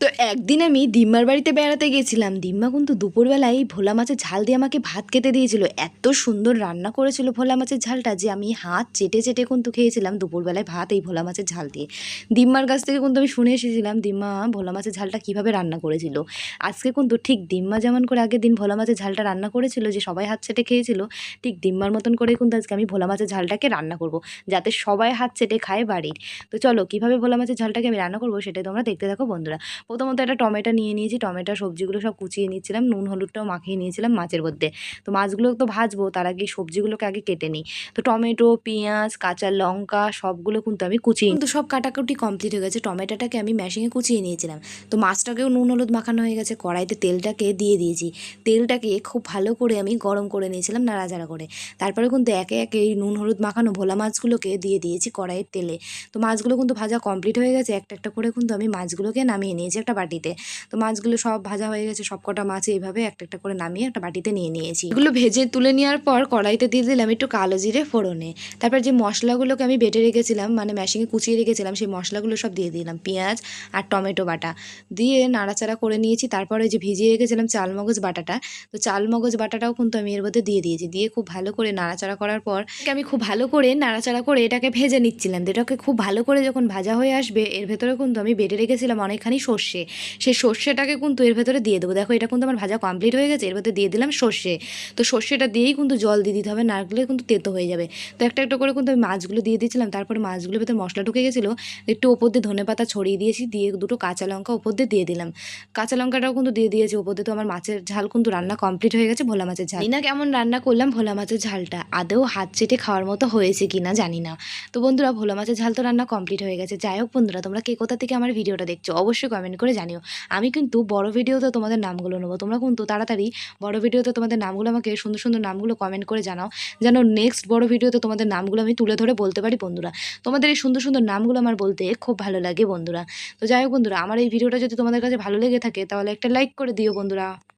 তো একদিন আমি দিম্মার বাড়িতে বেড়াতে গেছিলাম। দিম্মা কিন্তু দুপুরবেলায় ভোলা মাছের ঝাল দিয়ে আমাকে ভাত খেতে দিয়েছিল। এত সুন্দর রান্না করেছিল ভোলা মাছের ঝালটা যে আমি হাত চেটে চেটে কিন্তু খেয়েছিলাম দুপুরবেলায় ভাত এই ভোলা মাছের ঝাল দিয়ে। দিম্মার কাছ থেকে কিন্তু আমি শুনে এসেছিলাম দিম্মা ভোলা মাছের ঝালটা কীভাবে রান্না করেছিল? আজকে কিন্তু ঠিক দিম্মা যেমন করে আগের দিন ভোলা মাছের ঝালটা রান্না করেছিল, যে সবাই হাত চেটে খেয়েছিল, ঠিক দিম্মার মতন করে কিন্তু আজকে আমি ভোলা মাছের ঝালটাকে রান্না করব, যাতে সবাই হাত চেটে খায় বাড়ির। তো চলো, কীভাবে ভোলা মাছের ঝালটাকে আমি রান্না করব সেটাই তোমরা দেখতে থাকো বন্ধুরা। প্রথমত একটা টমেটো নিয়ে নিয়েছি, টমেটো, সবজিগুলো সব কুচিয়ে নিচ্ছিলাম, নুন, হলুদটাও মাখিয়ে নিয়েছিলাম মাছের মধ্যে। তো মাছগুলো তো ভাজবো, তার আগে সবজিগুলোকে আগে কেটে নিই। তো টমেটো, পেঁয়াজ, কাঁচা লঙ্কা, সবগুলো কিন্তু আমি কুচিয়ে কিন্তু সব কাটাকুটি কমপ্লিট হয়ে গেছে। টমেটোটাকে আমি ম্যাশিংয়ে কুচিয়ে নিয়েছিলাম। তো মাছটাকেও নুন, হলুদ মাখানো হয়ে গেছে, কড়াইতে তেলটাকে দিয়ে দিয়েছি। তেলটাকে খুব ভালো করে আমি গরম করে নিয়েছিলাম নাড়াচাড়া করে। তারপরে কিন্তু একে একে এই নুন, হলুদ মাখানো ভোলা মাছগুলোকে দিয়ে দিয়েছি কড়াইয়ের তেলে। তো মাছগুলো কিন্তু ভাজা কমপ্লিট হয়ে গেছে, একটা একটা করে কিন্তু আমি মাছগুলোকে নামিয়ে নিয়েছি। একটা বাটিতে। তো মাছগুলো সব ভাজা হয়ে গেছে সব কটা মাছ এইভাবে একটা একটা করে নামিয়ে একটা বাটিতে নিয়ে নিয়েছি। এগুলো ভেজে তুলে নেওয়ার পর কড়াইতে দিয়ে দিলাম একটু কালো জিরে ফোড়নে। তারপর যে মশলাগুলোকে আমি বেটে রেখেছিলাম মানে ম্যাশিংয়ে কুচিয়ে রেখেছিলাম, সেই মশলাগুলো সব দিয়ে দিলাম। পেঁয়াজ আর টমেটো বাটা। দিয়ে নাড়াচাড়া করে নিয়েছি, তারপরে যে ভিজিয়ে রেখেছিলাম চালমগজ বাটাটা, তো চালমগজ বাটাটাও কিন্তু আমি এর মধ্যে দিয়ে দিয়েছি। দিয়ে খুব ভালো করে নাড়াচাড়া করার পর আমি খুব ভালো করে নাড়াচাড়া করে এটাকে ভেজে নিচ্ছিলাম। এটাকে খুব ভালো করে যখন ভাজা হয়ে আসবে, এর ভেতরে কিন্তু আমি বেটে রেখেছিলাম অনেকখানি সর্ষে সেই সর্ষেটাকে কিন্তু এর ভেতরে দিয়ে দেবো। দেখো, এটা কিন্তু আমার ভাজা কমপ্লিট হয়ে গেছে। এর ভেতরে দিয়ে দিলাম সর্ষে। তো সর্ষেটা দিয়েই কিন্তু জল দিয়ে দিতে হবে। নারকেলে কিন্তু তেতো হয়ে যাবে। তো একটা একটা করে কিন্তু আমি মাছগুলো দিয়ে দিয়েছিলাম। তারপরে মাছগুলোর ভেতরে মশলা ঢুকে গেছিল। একটু ওপর দিয়ে ধনে পাতা ছড়িয়ে দিয়েছি। দিয়ে দুটো কাঁচা লঙ্কা ওপর দিয়ে দিয়ে দিলাম। কাঁচা লঙ্কাটাও কিন্তু দিয়ে দিয়েছি ওপর দিয়ে। তো আমার মাছের ঝাল কিন্তু রান্না কমপ্লিট হয়ে গেছে। ভোলা মাছের ঝাল। না কেমন রান্না করলাম? ভোলা মাছের ঝালটা। আদৌ হাত চেটে খাওয়ার মতো হয়েছে কি না জানি না। তো বন্ধুরা, ভোলা মাছের ঝাল তো রান্না কমপ্লিট হয়ে গেছে। যাই হোক বন্ধুরা, তোমরা কে কোথা থেকে আমার ভিডিওটা দেখছ, অবশ্যই কমেন্ট করে জানিও। আমি কিন্তু বড় ভিডিওতে তোমাদের নামগুলো নেব। তোমরা কিন্তু তাড়াতাড়ি বড় ভিডিওতে তোমাদের নামগুলো আমাকে সুন্দর সুন্দর নামগুলো কমেন্ট করে জানাও। যেন নেক্সট বড় ভিডিওতে তোমাদের নামগুলো আমি তুলে ধরে বলতে পারি বন্ধুরা। তোমাদের এই সুন্দর সুন্দর নামগুলো আমার বলতে খুব ভালো লাগে বন্ধুরা। তো যাই হোক বন্ধুরা, আমার এই ভিডিওটা যদি তোমাদের কাছে ভালো লেগে থাকে, তাহলে একটা লাইক করে দিও বন্ধুরা।